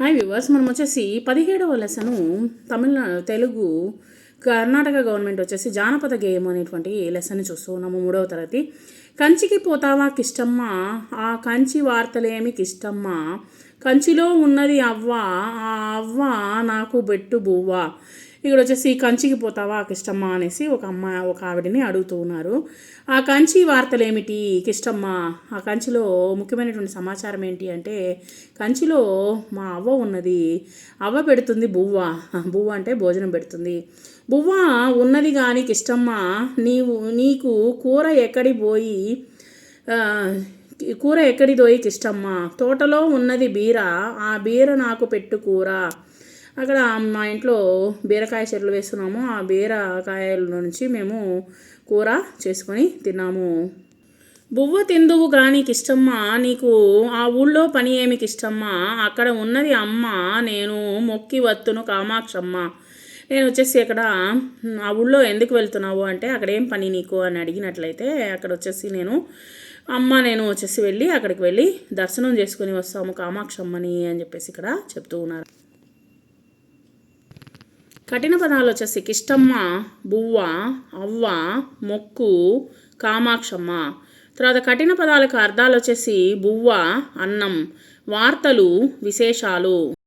Hi viewers మనం వచ్చేసి పదిహేడవ లెసను తమిళనాడు తెలుగు కర్ణాటక గవర్నమెంట్ వచ్చేసి జానపద గేయం అనేటువంటి లెసన్ చూస్తూ ఉన్నాము మూడవ తరగతి. కంచికి పోతావా కిష్టమ్మ? ఆ కంచి వార్తలేమి కిష్టమ్మ? కంచిలో ఉన్నది అవ్వ ఆ అవ్వ నాకు బెట్టు బువ్వ? ఇక్కడ వచ్చేసి కంచికి పోతావా కిష్టమ్మ అనేసి ఒక అమ్మ ఒక ఆవిడని అడుగుతూ ఉన్నారు. ఆ కంచి వార్తలు ఏమిటి కిష్టమ్మ? ఆ కంచిలో ముఖ్యమైనటువంటి సమాచారం ఏంటి అంటే కంచిలో మా అవ్వ ఉన్నది. అవ్వ పెడుతుంది బువ్వ. బువ్వ అంటే భోజనం పెడుతుంది. బువ్వ ఉన్నది కానీ కిష్టమ్మ నీవు నీకు కూర ఎక్కడి పోయి కూర ఎక్కడి దోయి కిష్టమ్మ? తోటలో ఉన్నది బీర. ఆ బీర నాకు పెట్టు కూర. అక్కడ మా ఇంట్లో బీరకాయ చెట్లు వేస్తున్నాము. ఆ బీరకాయల నుంచి మేము కూర చేసుకొని తిన్నాము. బువ్వ తిందువు గాని ఇష్టమ్మా నీకు ఆ ఊళ్ళో పని ఏమికి ఇష్టమ్మా అక్కడ ఉన్నది అమ్మ నేను మొక్కి వత్తును కామాక్షమ్మ. నేను వచ్చేసి అక్కడ ఆ ఊళ్ళో ఎందుకు వెళ్తున్నావు అంటే అక్కడ ఏం పని నీకు? అని అడిగినట్లయితే అక్కడ వచ్చేసి నేను అమ్మ నేను వచ్చేసి వెళ్ళి అక్కడికి వెళ్ళి దర్శనం చేసుకొని వస్తాము కామాక్షమ్మని అని చెప్పేసి ఇక్కడ చెప్తూ ఉన్నారు. కఠిన పదాలు వచ్చేసి కిష్టమ్మ బువ్వ అవ్వ మొక్కు కామాక్షమ్మ. తర్వాత కఠిన పదాలకు అర్థాలు వచ్చేసి బువ్వ అన్నం వార్తలు విశేషాలు.